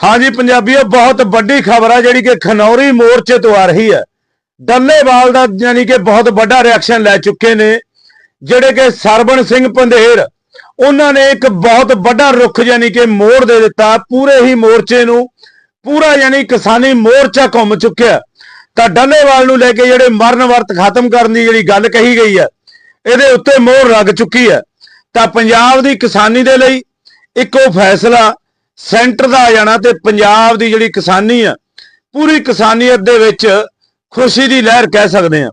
ਹਾਂਜੀ ਪੰਜਾਬੀਓ, ਬਹੁਤ ਵੱਡੀ ਖਬਰ ਆ ਜਿਹੜੀ ਕਿ ਖਨੌਰੀ ਮੋਰਚੇ ਤੋਂ ਆ ਰਹੀ ਹੈ। ਡੱਲੇਵਾਲ ਦਾ ਯਾਨੀ ਕਿ ਬਹੁਤ ਵੱਡਾ ਰਿਐਕਸ਼ਨ ਲੈ ਚੁੱਕੇ ਨੇ, ਜਿਹੜੇ ਕਿ ਸਰਬਣ ਸਿੰਘ ਪੰਧੇਰ, ਉਹਨਾਂ ਨੇ ਇੱਕ ਬਹੁਤ ਵੱਡਾ ਰੁੱਖ ਯਾਨੀ ਕਿ ਮੋੜ ਦੇ ਦਿੱਤਾ, ਪੂਰੇ ਹੀ ਮੋਰਚੇ ਨੂੰ, ਪੂਰਾ ਯਾਨੀ ਕਿਸਾਨੀ ਮੋਰਚਾ ਘੁੰਮ ਚੁੱਕਿਆ। ਤਾਂ ਡੱਲੇਵਾਲ ਨੂੰ ਲੈ ਕੇ ਜਿਹੜੇ ਮਰਨ ਵਰਤ ਖਤਮ ਕਰਨ ਦੀ ਜਿਹੜੀ ਗੱਲ ਕਹੀ ਗਈ ਹੈ, ਇਹਦੇ ਉੱਤੇ ਮੋਹਰ ਲੱਗ ਚੁੱਕੀ ਹੈ। ਤਾਂ ਪੰਜਾਬ ਦੀ ਕਿਸਾਨੀ ਦੇ ਲਈ ਇੱਕੋ ਫੈਸਲਾ ਸੈਂਟਰ ਦਾ ਆ ਜਾਣਾ ਤੇ ਪੰਜਾਬ ਦੀ ਜਿਹੜੀ ਕਿਸਾਨੀ ਆ, ਪੂਰੀ ਕਿਸਾਨੀਅਤ ਦੇ ਵਿੱਚ ਖੁਸ਼ੀ ਦੀ ਲਹਿਰ ਕਹਿ ਸਕਦੇ ਆ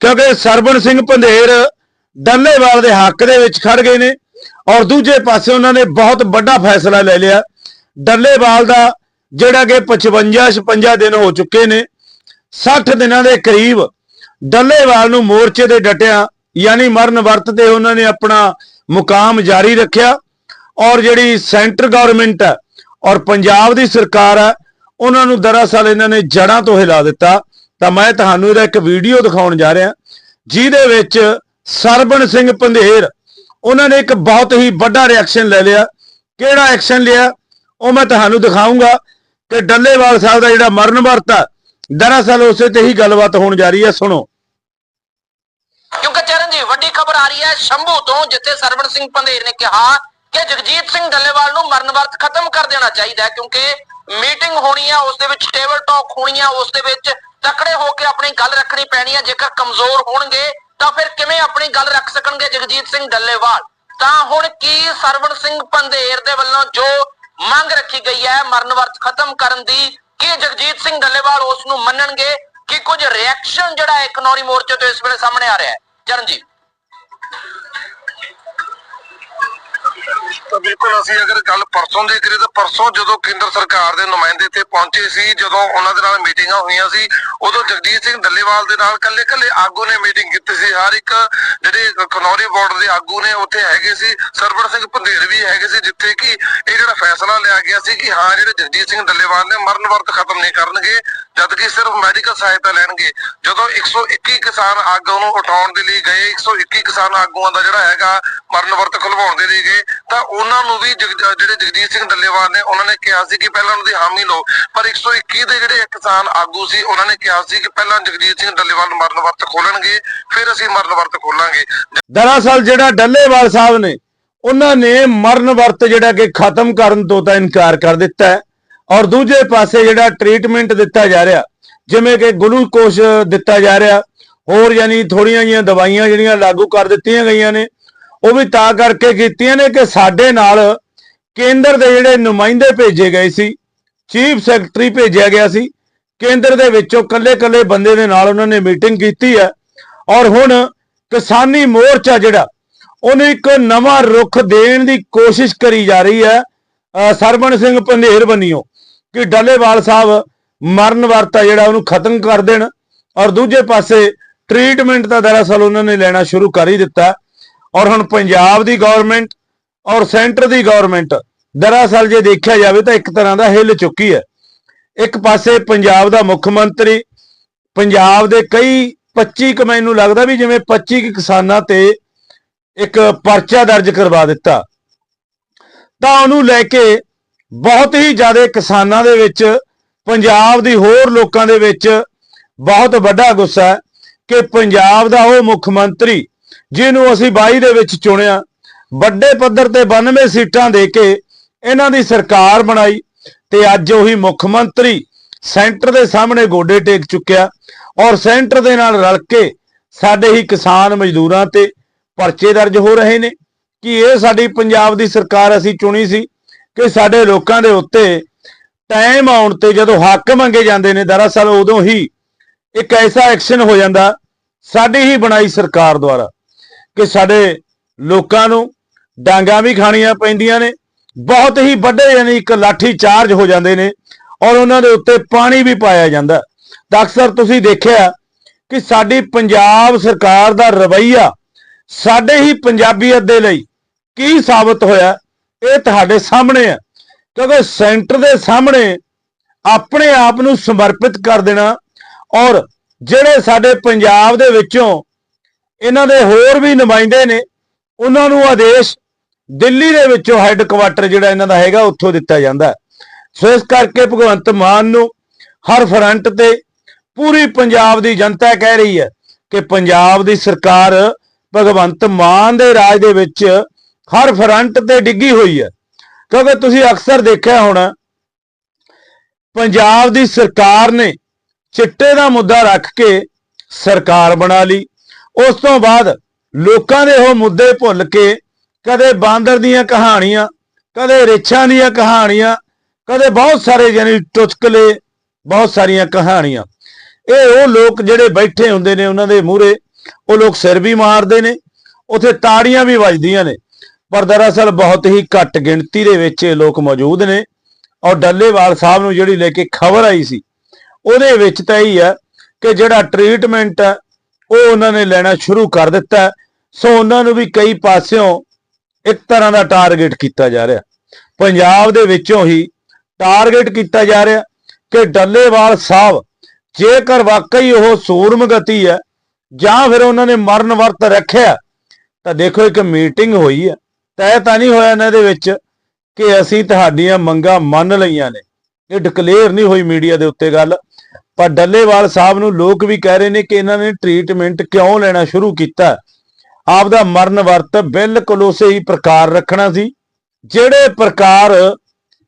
ਕਿਉਂਕਿ ਸਰਬਣ ਸਿੰਘ ਪੰਧੇਰ ਡੱਲੇਵਾਲ ਦੇ ਹੱਕ ਦੇ ਵਿੱਚ ਖੜ ਗਏ ਨੇ ਔਰ ਦੂਜੇ ਪਾਸੇ ਉਹਨਾਂ ਨੇ ਬਹੁਤ ਵੱਡਾ ਫੈਸਲਾ ਲੈ ਲਿਆ। ਡੱਲੇਵਾਲ ਦਾ ਜਿਹੜਾ ਕਿ 55 56 ਦਿਨ ਹੋ ਚੁੱਕੇ ਨੇ 60 ਦਿਨਾਂ ਦੇ ਕਰੀਬ ਡੱਲੇਵਾਲ ਨੂੰ ਮੋਰਚੇ ਦੇ ਡਟਿਆ, ਯਾਨੀ ਮਰਨ ਵਰਤ ਤੇ ਉਹਨਾਂ ਨੇ ਆਪਣਾ ਮੁਕਾਮ ਜਾਰੀ ਰੱਖਿਆ ਔਰ ਜਿਹੜੀ ਸੈਂਟਰ ਗਵਰਨਮੈਂਟ ਹੈ ਔਰ ਪੰਜਾਬ ਦੀ ਸਰਕਾਰ ਹੈ, ਉਹਨਾਂ ਨੂੰ ਦਰਅਸਲ ਇਹਨਾਂ ਨੇ ਜੜਾਂ ਤੋਂ ਹਿਲਾ ਦਿੱਤਾ। ਤਾਂ ਮੈਂ ਤੁਹਾਨੂੰ ਇਹਦਾ ਇੱਕ ਵੀਡੀਓ ਦਿਖਾਉਣ ਜਾ ਰਿਹਾ, ਜਿਹਦੇ ਵਿੱਚ ਸਰਬਣ ਸਿੰਘ ਪੰਧੇਰ, ਉਹਨਾਂ ਨੇ ਇੱਕ ਬਹੁਤ ਹੀ ਵੱਡਾ ਰਿਐਕਸ਼ਨ ਲੈ ਲਿਆ। ਕਿਹੜਾ ਐਕਸ਼ਨ ਲਿਆ? ਉਹ ਮੈਂ ਤੁਹਾਨੂੰ ਦਿਖਾਉਂਗਾ ਕਿ ਡੱਲੇਵਾਲ ਸਾਹਿਬ ਦਾ ਜਿਹੜਾ ਮਰਨ ਵਰਤ ਹੈ, ਦਰਅਸਲ ਉਸੇ ਤੇ ਹੀ ਗੱਲਬਾਤ ਹੋਣ ਜਾ ਰਹੀ ਹੈ, ਸੁਣੋ। ਕਿਉਂਕਿ ਚਰਨ ਜੀ ਵੱਡੀ ਖਬਰ ਆ ਰਹੀ ਹੈ, ਸ਼ੰਭੂ ਤੋਂ ਜਿੱਥੇ ਸਰਵਣ ਸਿੰਘ ਪੰਧੇਰ ਨੇ ਕਿਹਾ ਕਿ ਜਗਜੀਤ ਸਿੰਘ ਡੱਲੇਵਾਲ ਨੂੰ ਮਰਨ ਵਰਤ ਦੇਣਾ ਚਾਹੀਦਾ ਕਿਉਂਕਿ ਮੀਟਿੰਗ ਹੋਣੀ ਆ, ਉਸ ਦੇ ਵਿੱਚ ਟੇਬਲ ਟਾਕ ਹੋਣੀ ਆ, ਉਸ ਦੇ ਵਿੱਚ ਤਕੜੇ ਹੋ ਕੇ ਆਪਣੀ ਗੱਲ ਰੱਖਣੀ ਪੈਣੀ ਆ, ਜੇਕਰ ਕਮਜ਼ੋਰ ਹੋਣਗੇ ਤਾਂ ਫਿਰ ਕਿਵੇਂ ਆਪਣੀ ਗੱਲ ਰੱਖ ਸਕਣਗੇ ਜਗਜੀਤ ਸਿੰਘ ਡੱਲੇਵਾਲ? ਤਾਂ ਹੁਣ ਕੀ ਸਰਵਣ ਸਿੰਘ ਪੰਧੇਰ ਦੇ ਵੱਲੋਂ ਜੋ ਮੰਗ ਰੱਖੀ ਗਈ ਹੈ, ਮਰਨ ਵਰਤ ਖਤਮ ਕਰਨ ਦੀ, ਕੀ ਜਗਜੀਤ ਸਿੰਘ ਡੱਲੇਵਾਲ ਉਸ ਨੂੰ ਮੰਨਣਗੇ? ਕਿ ਕੁਝ ਰਿਐਕਸ਼ਨ ਜਿਹੜਾ ਹੈ ਇਕਨੋਰੀ ਮੋਰਚੇ ਤੋਂ ਇਸ ਵੇਲੇ ਸਾਹਮਣੇ ਆ ਰਿਹਾ ਹੈ? ਚਰਨਜੀਤ। ਤਾਂ ਬਿਲਕੁਲ ਅਸੀਂ ਅਗਰ ਗੱਲ ਪਰਸੋਂ ਦੀ ਕਰੀਏ ਤਾਂ ਪਰਸੋਂ ਜਦੋਂ ਕੇਂਦਰ ਸਰਕਾਰ ਦੇ ਨੁਮਾਇੰਦੇ ਇੱਥੇ ਪਹੁੰਚੇ ਸੀ, ਜਦੋਂ ਉਹਨਾਂ ਦੇ ਨਾਲ ਮੀਟਿੰਗਾਂ ਹੋਈਆਂ ਸੀ, ਉਦੋਂ ਜਗਜੀਤ ਸਿੰਘ ਡੱਲੇਵਾਲ ਦੇ ਨਾਲ ਕੱਲੇ ਕੱਲੇ ਆਗੂ ਨੇ ਮੀਟਿੰਗ ਕੀਤੀ ਸੀ। ਹਰ ਇੱਕ ਜਿਹੜੇ ਖਨੌਰੀ ਬੋਰਡ ਦੇ ਆਗੂ ਨੇ ਉੱਥੇ ਹੈਗੇ ਸੀ। ਸਰਵਣ ਸਿੰਘ ਪੰਧੇਰ ਵੀ ਹੈਗੇ ਸੀ, ਜਿੱਥੇ ਕਿ ਜਿਹੜਾ ਫੈਸਲਾ ਲਿਆ ਗਿਆ ਸੀ ਕਿ ਹਾਂ, ਜਿਹੜੇ ਜਗਜੀਤ ਸਿੰਘ ਡੱਲੇਵਾਲ ਨੇ ਮਰਨ ਵਰਤ ਖਤਮ ਨਹੀਂ ਕਰਨਗੇ ਜਦ ਕਿ ਸਿਰਫ ਮੈਡੀਕਲ ਸਹਾਇਤਾ ਲੈਣਗੇ। ਜਦੋਂ 121 ਕਿਸਾਨ ਆਗੂ ਨੂੰ ਉਠਾਉਣ ਦੇ ਲਈ ਗਏ 121 ਕਿਸਾਨ ਆਗੂਆਂ ਦਾ ਜਿਹੜਾ ਹੈਗਾ ਮਰਨ ਵਰਤ ਖੁਲਵਾਉਣ ਦੇ ਲਈ ਗਏ, ਤਾਂ ਉਹਨਾਂ ਨੂੰ ਵੀ ਜਿਹੜੇ ਜਗਜੀਤ ਸਿੰਘ ਡੱਲੇਵਾਲ ਨੇ, ਉਹਨਾਂ ਨੇ ਕਿਹਾ ਸੀ ਕਿ ਪਹਿਲਾਂ ਉਹਨਾਂ ਦੀ ਹਾਮੀ ਲਓ। ਪਰ 121 ਦੇ ਜਿਹੜੇ ਕਿਸਾਨ ਆਗੂ ਸੀ, ਉਹਨਾਂ ਨੇ ਕਿਹਾ ਸੀ ਕਿ ਪਹਿਲਾਂ ਜਗਜੀਤ ਸਿੰਘ ਡੱਲੇਵਾਲ ਮਰਨ ਵਰਤ ਖੋਲਣਗੇ, ਫਿਰ ਅਸੀਂ ਮਰਨ ਵਰਤ ਖੋਲਾਂਗੇ। ਦਰਅਸਲ ਜਿਹੜਾ ਡੱਲੇਵਾਲ ਸਾਹਿਬ ਨੇ ਉਹਨਾਂ ਨੇ ਮਰਨ ਵਰਤ ਜਿਹੜਾ ਕਿ ਖਤਮ ਕਰਨ ਤੋਂ ਤਾਂ ਇਨਕਾਰ ਕਰ ਦਿੱਤਾ ਹੈ ਔਰ ਦੂਜੇ ਪਾਸੇ ਜਿਹੜਾ ਟ੍ਰੀਟਮੈਂਟ ਦਿੱਤਾ ਜਾ ਰਿਹਾ, ਜਿਵੇਂ ਕਿ ਗਲੂਕੋਸ਼ ਦਿੱਤਾ ਜਾ ਰਿਹਾ, ਹੋਰ ਯਾਨੀ ਥੋੜੀਆਂ ਜੀਆਂ ਦਵਾਈਆਂ ਜਿਹੜੀਆਂ ਲਾਗੂ ਕਰ ਦਿੱਤੀਆਂ ਗਈਆਂ ਨੇ, ਉਹ ਵੀ ਤਾਂ ਕਰਕੇ ਕੀਤੀਆਂ ਨੇ ਕਿ ਸਾਡੇ ਨਾਲ ਕੇਂਦਰ ਦੇ ਜਿਹੜੇ ਨੁਮਾਇੰਦੇ ਭੇਜੇ ਗਏ ਸੀ ਚੀਫ ਸੈਕਟਰੀ ਭੇਜਿਆ ਗਿਆ ਸੀ, ਕੇਂਦਰ ਦੇ ਵਿੱਚੋਂ ਕੱਲੇ-ਕੱਲੇ ਬੰਦੇ ਦੇ ਨਾਲ ਉਹਨਾਂ ਨੇ ਮੀਟਿੰਗ ਕੀਤੀ ਹੈ, ਔਰ ਹੁਣ ਕਿਸਾਨੀ ਮੋਰਚਾ ਜਿਹੜਾ ਉਹਨੂੰ ਇੱਕ ਨਵਾਂ ਰੁਖ ਦੇਣ ਦੀ ਕੋਸ਼ਿਸ਼ ਕਰੀ ਜਾ ਰਹੀ ਹੈ। ਸਰਵਣ ਸਿੰਘ ਪੰਧੇਰ ਬੰਨਿਓ ਕਿ ਡੱਲੇਵਾਲ ਸਾਹਿਬ ਮਰਨ ਵਰਤਾ ਜਿਹੜਾ ਉਹਨੂੰ ਖਤਮ ਕਰ ਦੇਣ ਔਰ ਦੂਜੇ ਪਾਸੇ ਟ੍ਰੀਟਮੈਂਟ ਤਾਂ ਦਰਅਸਲ ਉਹਨਾਂ ਨੇ ਲੈਣਾ ਸ਼ੁਰੂ ਕਰ ਹੀ ਦਿੱਤਾ। ਔਰ ਹੁਣ ਪੰਜਾਬ ਦੀ ਗਵਰਨਮੈਂਟ ਔਰ ਸੈਂਟਰ ਦੀ ਗਵਰਨਮੈਂਟ ਦਰਅਸਲ ਜੇ ਦੇਖਿਆ ਜਾਵੇ ਤਾਂ ਇੱਕ ਤਰ੍ਹਾਂ ਦਾ ਹਿੱਲ ਚੁੱਕੀ ਹੈ। ਇੱਕ ਪਾਸੇ ਪੰਜਾਬ ਦਾ ਮੁੱਖ ਮੰਤਰੀ, ਪੰਜਾਬ ਦੇ ਕਈ 25 ਕੁ ਮੈਨੂੰ ਲੱਗਦਾ ਵੀ ਜਿਵੇਂ 25 ਕੁ ਕਿਸਾਨਾਂ ਤੇ ਇੱਕ ਪਰਚਾ ਦਰਜ ਕਰਵਾ ਦਿੱਤਾ। ਤਾਂ ਉਹਨੂੰ ਲੈ ਕੇ ਬਹੁਤ ਹੀ ਜ਼ਿਆਦਾ ਕਿਸਾਨਾਂ ਦੇ ਵਿੱਚ, ਪੰਜਾਬ ਦੀ ਹੋਰ ਲੋਕਾਂ ਦੇ ਵਿੱਚ ਬਹੁਤ ਵੱਡਾ ਗੁੱਸਾ ਹੈ ਕਿ ਪੰਜਾਬ ਦਾ ਉਹ ਮੁੱਖ ਮੰਤਰੀ ਜਿਹਨੂੰ ਅਸੀਂ 22 ਦੇ ਵਿੱਚ ਚੁਣਿਆ, ਵੱਡੇ ਪੱਧਰ ਤੇ 92 ਸੀਟਾਂ ਦੇ ਕੇ ਇਹਨਾਂ ਦੀ ਸਰਕਾਰ ਬਣਾਈ ਤੇ ਅੱਜ ਉਹੀ ਮੁੱਖ ਮੰਤਰੀ ਸੈਂਟਰ ਦੇ ਸਾਹਮਣੇ ਗੋਡੇ ਟੇਕ ਚੁੱਕਿਆ ਔਰ ਸੈਂਟਰ ਦੇ ਨਾਲ ਰਲ ਕੇ ਸਾਡੇ ਹੀ ਕਿਸਾਨ ਮਜ਼ਦੂਰਾਂ ਤੇ ਪਰਚੇ ਦਰਜ ਹੋ ਰਹੇ ਨੇ ਕਿ ਇਹ ਸਾਡੀ ਪੰਜਾਬ ਦੀ ਸਰਕਾਰ ਅਸੀਂ ਚੁਣੀ ਸੀ ਕਿ ਸਾਡੇ ਲੋਕਾਂ ਦੇ ਉੱਤੇ ਟਾਈਮ ਆਉਣ ਤੇ ਜਦੋਂ ਹੱਕ ਮੰਗੇ ਜਾਂਦੇ ਨੇ, ਦਰਅਸਲ ਉਦੋਂ ਹੀ ਇੱਕ ਐਸਾ ਐਕਸ਼ਨ ਹੋ ਜਾਂਦਾ, ਸਾਡੀ ਹੀ ਬਣਾਈ ਸਰਕਾਰ ਦੁਆਰਾ ਕਿ ਸਾਡੇ ਲੋਕਾਂ ਨੂੰ ਡਾਂਗਾ ਵੀ ਖਾਣੀਆਂ ਪੈਂਦੀਆਂ ਨੇ, ਬਹੁਤ ਹੀ ਵੱਡੇ ਯਾਨੀ ਇੱਕ ਲਾਠੀ ਚਾਰਜ ਹੋ ਜਾਂਦੇ ਨੇ ਔਰ ਉਹਨਾਂ ਦੇ ਉੱਤੇ ਪਾਣੀ ਵੀ ਪਾਇਆ ਜਾਂਦਾ। ਤਾਂ ਅਕਸਰ ਤੁਸੀਂ ਦੇਖਿਆ ਕਿ ਸਾਡੀ ਪੰਜਾਬ ਸਰਕਾਰ ਦਾ ਰਵੱਈਆ ਸਾਡੇ ਹੀ ਪੰਜਾਬੀਅਤ ਦੇ ਲਈ ਕੀ ਸਾਬਤ ਹੋਇਆ, ਇਹ ਤੁਹਾਡੇ ਸਾਹਮਣੇ ਹੈ। ਕਿਉਂਕਿ ਸੈਂਟਰ ਦੇ ਸਾਹਮਣੇ ਆਪਣੇ ਆਪ ਨੂੰ ਸਮਰਪਿਤ ਕਰ ਦੇਣਾ ਔਰ ਜਿਹੜੇ ਸਾਡੇ ਪੰਜਾਬ ਦੇ ਵਿੱਚੋਂ ਇਹਨਾਂ ਦੇ ਹੋਰ ਵੀ ਨੁਮਾਇੰਦੇ ਨੇ, ਉਹਨਾਂ ਨੂੰ ਆਦੇਸ਼ ਦਿੱਲੀ ਦੇ ਵਿੱਚੋਂ ਹੈੱਡਕੁਆਟਰ ਜਿਹੜਾ ਇਹਨਾਂ ਦਾ ਹੈਗਾ, ਉੱਥੋਂ ਦਿੱਤਾ ਜਾਂਦਾ ਸੋ ਇਸ ਕਰਕੇ ਭਗਵੰਤ ਮਾਨ ਨੂੰ ਹਰ ਫਰੰਟ ਤੇ ਪੂਰੀ ਪੰਜਾਬ ਦੀ ਜਨਤਾ ਕਹਿ ਰਹੀ ਹੈ ਕਿ ਪੰਜਾਬ ਦੀ ਸਰਕਾਰ ਭਗਵੰਤ ਮਾਨ ਦੇ ਰਾਜ ਦੇ ਵਿੱਚ ਹਰ ਫਰੰਟ ਤੇ ਡਿੱਗੀ ਹੋਈ ਹੈ। ਕਿਉਂਕਿ ਤੁਸੀਂ ਅਕਸਰ ਦੇਖਿਆ ਹੋਣਾ, ਪੰਜਾਬ ਦੀ ਸਰਕਾਰ ਨੇ ਚਿੱਟੇ ਦਾ ਮੁੱਦਾ ਰੱਖ ਕੇ ਸਰਕਾਰ ਬਣਾ ਲਈ। ਉਸ ਤੋਂ ਬਾਅਦ ਲੋਕਾਂ ਦੇ ਉਹ ਮੁੱਦੇ ਭੁੱਲ ਕੇ ਕਦੇ ਬਾਂਦਰ ਦੀਆਂ ਕਹਾਣੀਆਂ, ਕਦੇ ਰਿਛਾਂ ਦੀਆਂ ਕਹਾਣੀਆਂ, ਕਦੇ ਬਹੁਤ ਸਾਰੇ ਯਾਨੀ ਟੁਚਕਲੇ, ਬਹੁਤ ਸਾਰੀਆਂ ਕਹਾਣੀਆਂ। ਇਹ ਉਹ ਲੋਕ ਜਿਹੜੇ ਬੈਠੇ ਹੁੰਦੇ ਨੇ ਉਹਨਾਂ ਦੇ ਮੂਹਰੇ ਉਹ ਲੋਕ ਸਿਰ ਵੀ ਮਾਰਦੇ ਨੇ, ਉਥੇ ਤਾੜੀਆਂ ਵੀ ਵੱਜਦੀਆਂ ਨੇ, ਪਰ ਦਰਅਸਲ ਬਹੁਤ ਹੀ ਘੱਟ ਗਿਣਤੀ ਦੇ ਵਿੱਚ ਇਹ ਲੋਕ ਮੌਜੂਦ ਨੇ ਔਰ ਡੱਲੇਵਾਲ ਸਾਹਿਬ ਨੂੰ ਜਿਹੜੀ ਲੈ ਕੇ ਖਬਰ ਆਈ ਸੀ, ਉਹਦੇ ਵਿੱਚ ਤਾਂ ਇਹ ਹੈ ਕਿ ਜਿਹੜਾ ਟ੍ਰੀਟਮੈਂਟ ਹੈ ਉਹ ਉਹਨਾਂ ਨੇ ਲੈਣਾ ਸ਼ੁਰੂ ਕਰ ਦਿੱਤਾ, ਸੋ ਉਹਨਾਂ ਨੂੰ ਵੀ ਕਈ ਪਾਸਿਓਂ ਇੱਕ ਤਰ੍ਹਾਂ ਦਾ ਟਾਰਗੇਟ ਕੀਤਾ ਜਾ ਰਿਹਾ। ਪੰਜਾਬ ਦੇ ਵਿੱਚੋਂ ਹੀ ਟਾਰਗੇਟ ਕੀਤਾ ਜਾ ਰਿਹਾ ਕਿ ਡੱਲੇਵਾਲ ਸਾਹਿਬ ਜੇਕਰ ਵਾਕਈ ਉਹ ਸੂਰਮਗਤੀ ਹੈ ਜਾਂ ਫਿਰ ਉਹਨਾਂ ਨੇ ਮਰਨ ਵਰਤ ਰੱਖਿਆ, ਤਾਂ ਦੇਖੋ ਇੱਕ ਮੀਟਿੰਗ ਹੋਈ ਹੈ। ਤੈਅ ਤਾਂ ਨਹੀਂ ਹੋਇਆ ਇਹਨਾਂ ਦੇ ਵਿੱਚ ਕਿ ਅਸੀਂ ਤੁਹਾਡੀਆਂ ਮੰਗਾਂ ਮੰਨ ਲਈਆਂ ਨੇ। ਇਹ ਡਿਕਲੇਅਰ ਨਹੀਂ ਹੋਈ ਮੀਡੀਆ ਦੇ ਉੱਤੇ ਗੱਲ। ਪਰ ਡੱਲੇਵਾਲ ਸਾਹਿਬ ਨੂੰ ਲੋਕ ਵੀ ਕਹਿ ਰਹੇ ਨੇ ਕਿ ਇਹਨਾਂ ਨੇ ਟ੍ਰੀਟਮੈਂਟ ਕਿਉਂ ਲੈਣਾ ਸ਼ੁਰੂ ਕੀਤਾ। ਆਪ ਦਾ ਮਰਨ ਵਰਤ ਬਿਲਕੁਲ ਉਸੇ ਹੀ ਪ੍ਰਕਾਰ ਰੱਖਣਾ ਸੀ, ਜਿਹੜੇ ਪ੍ਰਕਾਰ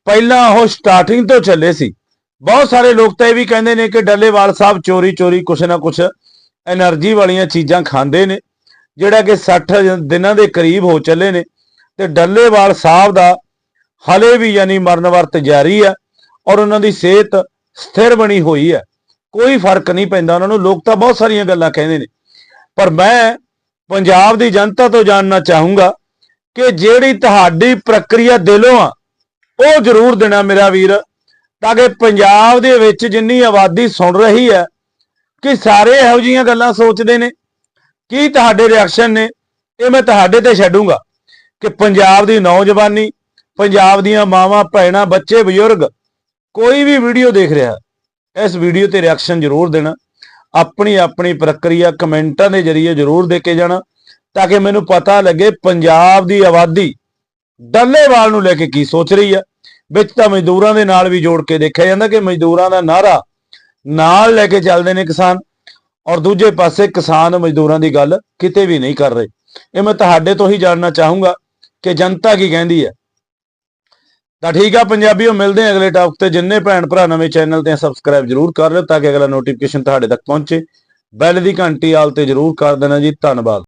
ਪਹਿਲਾਂ ਉਹ ਸਟਾਰਟਿੰਗ ਤੋਂ ਚੱਲੇ ਸੀ। ਬਹੁਤ ਸਾਰੇ ਲੋਕ ਤਾਂ ਇਹ ਵੀ ਕਹਿੰਦੇ ਨੇ ਕਿ ਡੱਲੇਵਾਲ ਸਾਹਿਬ ਚੋਰੀ ਚੋਰੀ ਕੁਛ ਨਾ ਕੁਛ ਐਨਰਜੀ ਵਾਲੀਆਂ ਚੀਜ਼ਾਂ ਖਾਂਦੇ ਨੇ ਜਿਹੜਾ ਕਿ 60 ਦਿਨਾਂ ਦੇ ਕਰੀਬ ਹੋ ਚੱਲੇ ਨੇ ਤੇ ਡੱਲੇਵਾਲ ਸਾਹਿਬ ਦਾ ਹਲੇ ਵੀ ਯਾਨੀ ਮਰਨ ਵਰਤ ਜਾਰੀ ਆ ਔਰ ਉਹਨਾਂ ਦੀ ਸਿਹਤ ਸਥਿਰ ਬਣੀ ਹੋਈ ਹੈ ਕੋਈ ਫ਼ਰਕ ਨਹੀਂ ਪੈਂਦਾ ਉਹਨਾਂ ਨੂੰ ਲੋਕ ਤਾਂ ਬਹੁਤ ਸਾਰੀਆਂ ਗੱਲਾਂ ਕਹਿੰਦੇ ਨੇ ਪਰ ਮੈਂ ਪੰਜਾਬ ਦੀ ਜਨਤਾ ਤੋਂ ਜਾਣਨਾ ਚਾਹੂੰਗਾ ਕਿ ਜਿਹੜੀ ਤੁਹਾਡੀ ਪ੍ਰਕਿਰਿਆ ਦਿਲੋਂ ਆ ਉਹ ਜ਼ਰੂਰ ਦੇਣਾ ਮੇਰਾ ਵੀਰ ਤਾਂ ਕਿ ਪੰਜਾਬ ਦੇ ਵਿੱਚ ਜਿੰਨੀ ਆਬਾਦੀ ਸੁਣ ਰਹੀ ਹੈ ਕਿ ਸਾਰੇ ਇਹੋ ਜਿਹੀਆਂ ਗੱਲਾਂ ਸੋਚਦੇ ਨੇ? ਕੀ ਤੁਹਾਡੇ ਰਿਐਕਸ਼ਨ ਨੇ? ਇਹ ਮੈਂ ਤੁਹਾਡੇ ਤੇ ਛੱਡੂੰਗਾ ਕਿ ਪੰਜਾਬ ਦੀ ਨੌਜਵਾਨੀ, ਪੰਜਾਬ ਦੀਆਂ ਮਾਵਾਂ, ਭੈਣਾਂ, ਬੱਚੇ, ਬਜ਼ੁਰਗ ਕੋਈ ਵੀ ਵੀਡੀਓ ਦੇਖ ਰਿਹਾ, ਇਸ ਵੀਡੀਓ ਤੇ ਰਿਐਕਸ਼ਨ ਜ਼ਰੂਰ ਦੇਣਾ। ਆਪਣੀ ਆਪਣੀ ਪ੍ਰਕਿਰਿਆ ਕਮੈਂਟਾਂ ਦੇ ਜ਼ਰੀਏ ਜ਼ਰੂਰ ਦੇ ਕੇ ਜਾਣਾ ਤਾਂ ਕਿ ਮੈਨੂੰ ਪਤਾ ਲੱਗੇ ਪੰਜਾਬ ਦੀ ਆਬਾਦੀ ਡੱਲੇਵਾਲ ਨੂੰ ਲੈ ਕੇ ਕੀ ਸੋਚ ਰਹੀ ਹੈ ਵਿੱਚ ਤਾਂ ਮਜ਼ਦੂਰਾਂ ਦੇ ਨਾਲ ਵੀ ਜੋੜ ਕੇ ਦੇਖਿਆ ਜਾਂਦਾ ਕਿ ਮਜ਼ਦੂਰਾਂ ਦਾ ਨਾਰਾ ਨਾਲ ਲੈ ਕੇ ਚੱਲਦੇ ਨੇ ਕਿਸਾਨ ਔਰ ਦੂਜੇ ਪਾਸੇ ਕਿਸਾਨ ਮਜ਼ਦੂਰਾਂ ਦੀ ਗੱਲ ਕਿਤੇ ਵੀ ਨਹੀਂ ਕਰ ਰਹੇ। ਇਹ ਮੈਂ ਤੁਹਾਡੇ ਤੋਂ ਹੀ ਜਾਣਨਾ ਚਾਹੂੰਗਾ ਕਿ ਜਨਤਾ ਕੀ ਕਹਿੰਦੀ ਹੈ। ਤਾਂ ਠੀਕ ਆ ਪੰਜਾਬੀਓ, ਮਿਲਦੇ ਆ ਅਗਲੇ ਟਾਪਕ ਤੇ। ਜਿੰਨੇ ਭੈਣ ਭਰਾ ਨਵੇਂ ਚੈਨਲ ਤੇ ਸਬਸਕ੍ਰਾਈਬ ਜਰੂਰ ਕਰ ਲਿਓ ਤਾਂ ਕਿ ਅਗਲਾ ਨੋਟੀਫਿਕੇਸ਼ਨ ਤੁਹਾਡੇ ਤੱਕ ਪਹੁੰਚੇ। ਬੈਲ ਦੀ ਘੰਟੀ ਆਲ ਤੇ ਜਰੂਰ ਕਰ ਦੇਣਾ ਜੀ। ਧੰਨਵਾਦ।